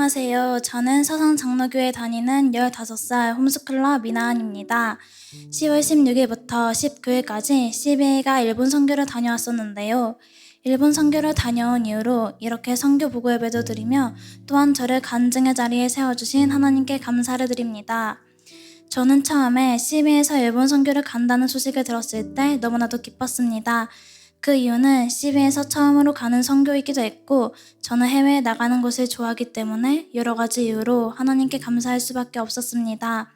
안녕하세요. 저는 서성장로교회 다니는 15살 홈스쿨러 미나은입니다. 10월 16일부터 19일까지 CBA가 일본 선교를 다녀왔었는데요. 일본 선교를 다녀온 이후로 이렇게 선교 보고 예배도 드리며 또한 저를 간증의 자리에 세워주신 하나님께 감사를 드립니다. 저는 처음에 CB에서 일본 선교를 간다는 소식을 들었을 때 너무나도 기뻤습니다. 그 이유는 CB에서 처음으로 가는 선교이기도 했고 저는 해외에 나가는 것을 좋아하기 때문에 여러 가지 이유로 하나님께 감사할 수밖에 없었습니다.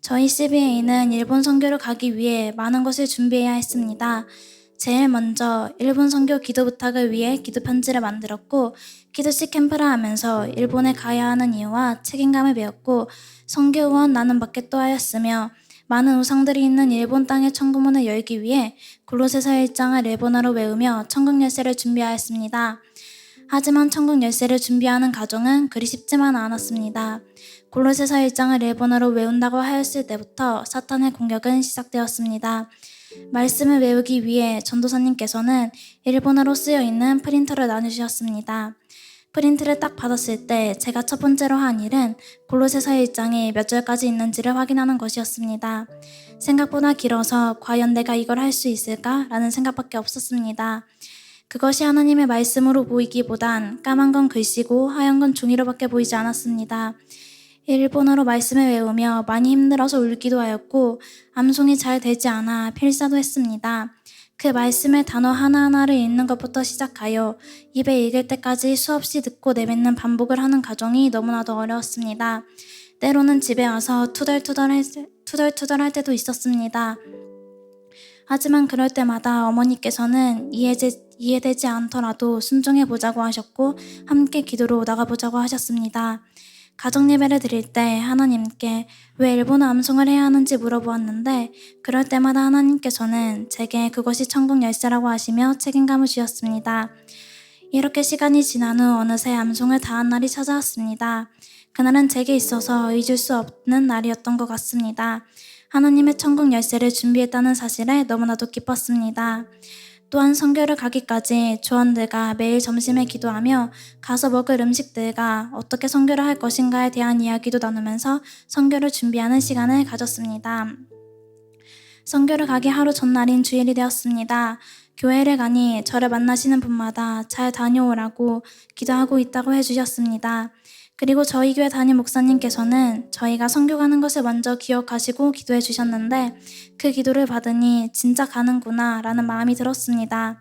저희 CBA는 일본 선교를 가기 위해 많은 것을 준비해야 했습니다. 제일 먼저 일본 선교 기도 부탁을 위해 기도 편지를 만들었고 기도식 캠프를 하면서 일본에 가야 하는 이유와 책임감을 배웠고 선교 후원 나눔 받게 또 하였으며 많은 우상들이 있는 일본 땅의 천국문을 열기 위해 골로새서 1장을 일본어로 외우며 천국 열쇠를 준비하였습니다. 하지만 천국 열쇠를 준비하는 과정은 그리 쉽지만 않았습니다. 골로새서 1장을 일본어로 외운다고 하였을 때부터 사탄의 공격은 시작되었습니다. 말씀을 외우기 위해 전도사님께서는 일본어로 쓰여 있는 프린터를 나누셨습니다. 프린트를 딱 받았을 때 제가 첫 번째로 한 일은 골로새서 1장이 몇 절까지 있는지를 확인하는 것이었습니다. 생각보다 길어서 과연 내가 이걸 할 수 있을까라는 생각밖에 없었습니다. 그것이 하나님의 말씀으로 보이기보단 까만 건 글씨고 하얀 건 종이로밖에 보이지 않았습니다. 일본어로 말씀을 외우며 많이 힘들어서 울기도 하였고 암송이 잘 되지 않아 필사도 했습니다. 그 말씀의 단어 하나하나를 읽는 것부터 시작하여 입에 읽을 때까지 수없이 듣고 내뱉는 반복을 하는 과정이 너무나도 어려웠습니다. 때로는 집에 와서 투덜투덜할, 투덜투덜할 때도 있었습니다. 하지만 그럴 때마다 어머니께서는 이해되, 이해되지 않더라도 순종해 보자고 하셨고 함께 기도로 나가보자고 하셨습니다. 가정 예배를 드릴 때 하나님께 왜 일본어 암송을 해야 하는지 물어보았는데 그럴 때마다 하나님께서는 제게 그것이 천국 열쇠라고 하시며 책임감을 주셨습니다. 이렇게 시간이 지난 후 어느새 암송을 다한 날이 찾아왔습니다. 그날은 제게 있어서 잊을 수 없는 날이었던 것 같습니다. 하나님의 천국 열쇠를 준비했다는 사실에 너무나도 기뻤습니다. 또한 선교를 가기까지 조원들과 매일 점심에 기도하며 가서 먹을 음식들과 어떻게 선교를 할 것인가에 대한 이야기도 나누면서 선교를 준비하는 시간을 가졌습니다. 선교를 가기 하루 전날인 주일이 되었습니다. 교회를 가니 저를 만나시는 분마다 잘 다녀오라고 기도하고 있다고 해주셨습니다. 그리고 저희 교회 담임 목사님께서는 저희가 선교 가는 것을 먼저 기억하시고 기도해 주셨는데 그 기도를 받으니 진짜 가는구나 라는 마음이 들었습니다.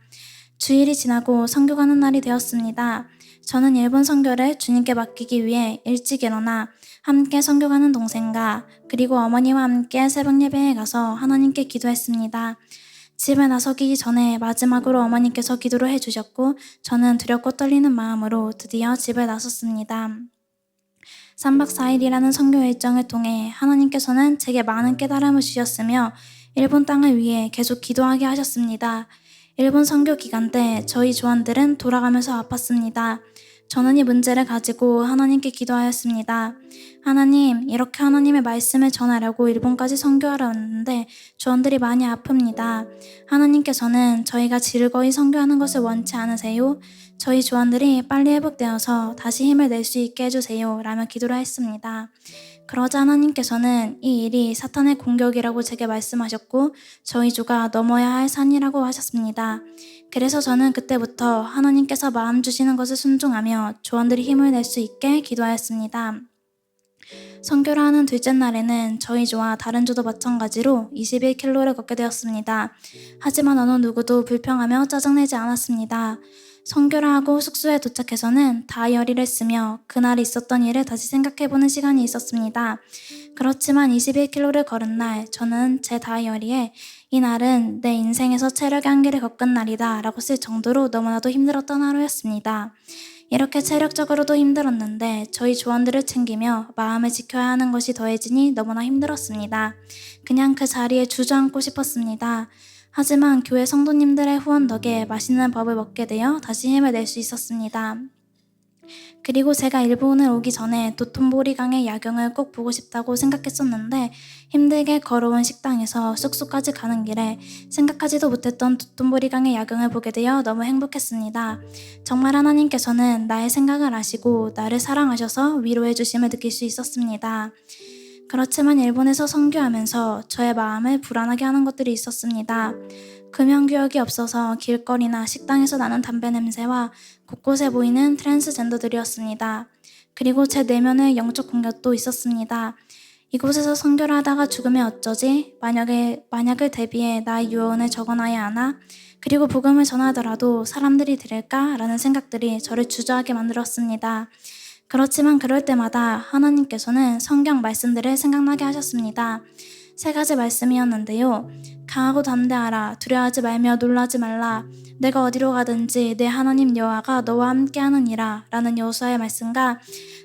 주일이 지나고 선교 가는 날이 되었습니다. 저는 일본 선교를 주님께 맡기기 위해 일찍 일어나 함께 선교 가는 동생과 그리고 어머니와 함께 새벽 예배에 가서 하나님께 기도했습니다. 집에 나서기 전에 마지막으로 어머니께서 기도를 해주셨고 저는 두렵고 떨리는 마음으로 드디어 집에 나섰습니다. 3박 4일이라는 선교 일정을 통해 하나님께서는 제게 많은 깨달음을 주셨으며 일본 땅을 위해 계속 기도하게 하셨습니다. 일본 선교 기간 때 저희 조원들은 돌아가면서 아팠습니다. 저는 이 문제를 가지고 하나님께 기도하였습니다. 하나님, 이렇게 하나님의 말씀을 전하려고 일본까지 선교하러 왔는데 조원들이 많이 아픕니다. 하나님께서는 저희가 즐거이 선교하는 것을 원치 않으세요? 저희 조원들이 빨리 회복되어서 다시 힘을 낼 수 있게 해주세요. 라며 기도를 했습니다. 그러자 하나님께서는 이 일이 사탄의 공격이라고 제게 말씀하셨고 저희 조가 넘어야 할 산이라고 하셨습니다. 그래서 저는 그때부터 하나님께서 마음 주시는 것을 순종하며 조원들이 힘을 낼 수 있게 기도하였습니다. 선교를 하는 둘째 날에는 저희 조와 다른 조도 마찬가지로 21킬로를 걷게 되었습니다. 하지만 어느 누구도 불평하며 짜증내지 않았습니다. 선교를 하고 숙소에 도착해서는 다이어리를 쓰며 그날 있었던 일을 다시 생각해보는 시간이 있었습니다. 그렇지만 21킬로를 걸은 날 저는 제 다이어리에 이날은 내 인생에서 체력의 한계를 겪은 날이다 라고 쓸 정도로 너무나도 힘들었던 하루였습니다. 이렇게 체력적으로도 힘들었는데 저희 조원들을 챙기며 마음을 지켜야 하는 것이 더해지니 너무나 힘들었습니다. 그냥 그 자리에 주저앉고 싶었습니다. 하지만 교회 성도님들의 후원 덕에 맛있는 밥을 먹게 되어 다시 힘을 낼 수 있었습니다. 그리고 제가 일본을 오기 전에 도톤보리강의 야경을 꼭 보고 싶다고 생각했었는데 힘들게 걸어온 식당에서 숙소까지 가는 길에 생각하지도 못했던 도톤보리강의 야경을 보게 되어 너무 행복했습니다. 정말 하나님께서는 나의 생각을 아시고 나를 사랑하셔서 위로해 주심을 느낄 수 있었습니다. 그렇지만 일본에서 선교하면서 저의 마음을 불안하게 하는 것들이 있었습니다. 금연 교육이 없어서 길거리나 식당에서 나는 담배 냄새와 곳곳에 보이는 트랜스젠더들이었습니다. 그리고 제 내면의 영적 공격도 있었습니다. 이곳에서 선교를 하다가 죽으면 어쩌지? 만약에 만약을 대비해 나의 유언을 적어놔야 하나? 그리고 복음을 전하더라도 사람들이 들을까? 라는 생각들이 저를 주저하게 만들었습니다. 그렇지만 그럴 때마다 하나님께서는 성경 말씀들을 생각나게 하셨습니다. 세 가지 말씀이었는데요. 강하고 담대하라. 두려워하지 말며 놀라지 말라. 내가 어디로 가든지 내 하나님 여호와가 너와 함께하느니라. 라는 여호수아의 말씀과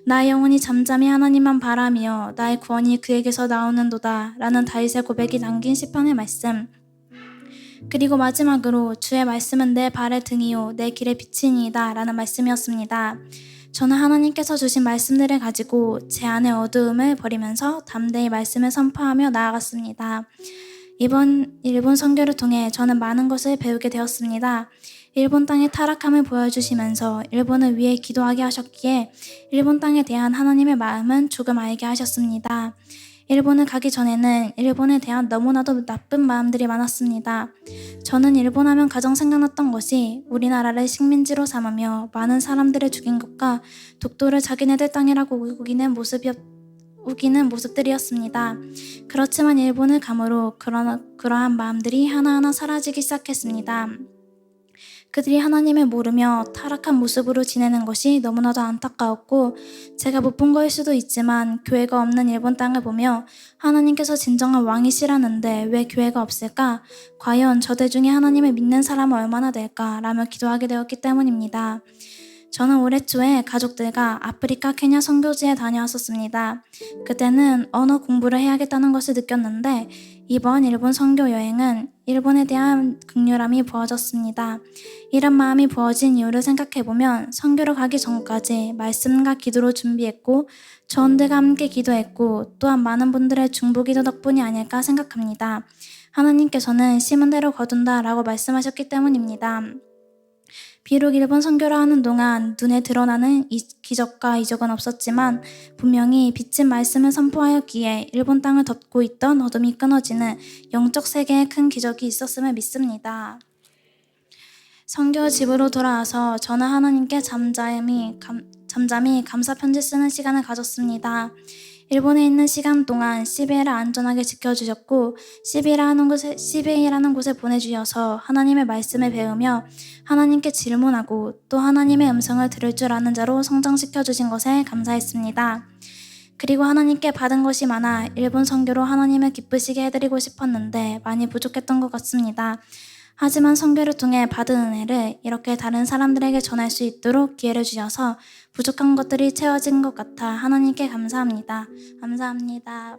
나의 영혼이 잠잠히 하나님만 바라며 나의 구원이 그에게서 나오는도다. 라는 다윗의 고백이 담긴 시편의 말씀. 그리고 마지막으로 주의 말씀은 내 발의 등이요 내 길의 빛이니이다. 라는 말씀이었습니다. 저는 하나님께서 주신 말씀들을 가지고 제 안의 어두움을 버리면서 담대히 말씀을 선포하며 나아갔습니다. 이번 일본 선교를 통해 저는 많은 것을 배우게 되었습니다. 일본 땅의 타락함을 보여주시면서 일본을 위해 기도하게 하셨기에 일본 땅에 대한 하나님의 마음은 조금 알게 하셨습니다. 일본을 가기 전에는 일본에 대한 너무나도 나쁜 마음들이 많았습니다. 저는 일본 하면 가장 생각났던 것이 우리나라를 식민지로 삼으며 많은 사람들을 죽인 것과 독도를 자기네들 땅이라고 우기는 모습이 우기는 모습들이었습니다. 그렇지만 일본을 감으로 그런, 그러한 마음들이 하나하나 사라지기 시작했습니다. 그들이 하나님을 모르며 타락한 모습으로 지내는 것이 너무나도 안타까웠고 제가 못 본 거일 수도 있지만 교회가 없는 일본 땅을 보며 하나님께서 진정한 왕이시라는데 왜 교회가 없을까? 과연 저들 중에 하나님을 믿는 사람은 얼마나 될까? 라며 기도하게 되었기 때문입니다. 저는 올해 초에 가족들과 아프리카 케냐 선교지에 다녀왔었습니다. 그때는 언어 공부를 해야겠다는 것을 느꼈는데 이번 일본 선교 여행은 일본에 대한 극률함이 부어졌습니다. 이런 마음이 부어진 이유를 생각해보면 선교를 가기 전까지 말씀과 기도로 준비했고 저원들과 함께 기도했고 또한 많은 분들의 중보기도 덕분이 아닐까 생각합니다. 하나님께서는 심은 대로 거둔다 라고 말씀하셨기 때문입니다. 비록 일본 선교를 하는 동안 눈에 드러나는 이 기적과 이적은 없었지만 분명히 빛진 말씀을 선포하였기에 일본 땅을 덮고 있던 어둠이 끊어지는 영적 세계에 큰 기적이 있었음을 믿습니다. 선교 집으로 돌아와서 저는 하나님께 잠잠히, 감, 잠잠히 감사 편지 쓰는 시간을 가졌습니다. 일본에 있는 시간 동안 시베이를 안전하게 지켜주셨고 시베이라는 곳에 시베이라는 곳에 보내주셔서 하나님의 말씀을 배우며 하나님께 질문하고 또 하나님의 음성을 들을 줄 아는 자로 성장시켜 주신 것에 감사했습니다. 그리고 하나님께 받은 것이 많아 일본 선교로 하나님을 기쁘시게 해드리고 싶었는데 많이 부족했던 것 같습니다. 하지만 선교를 통해 받은 은혜를 이렇게 다른 사람들에게 전할 수 있도록 기회를 주셔서 부족한 것들이 채워진 것 같아 하나님께 감사합니다. 감사합니다.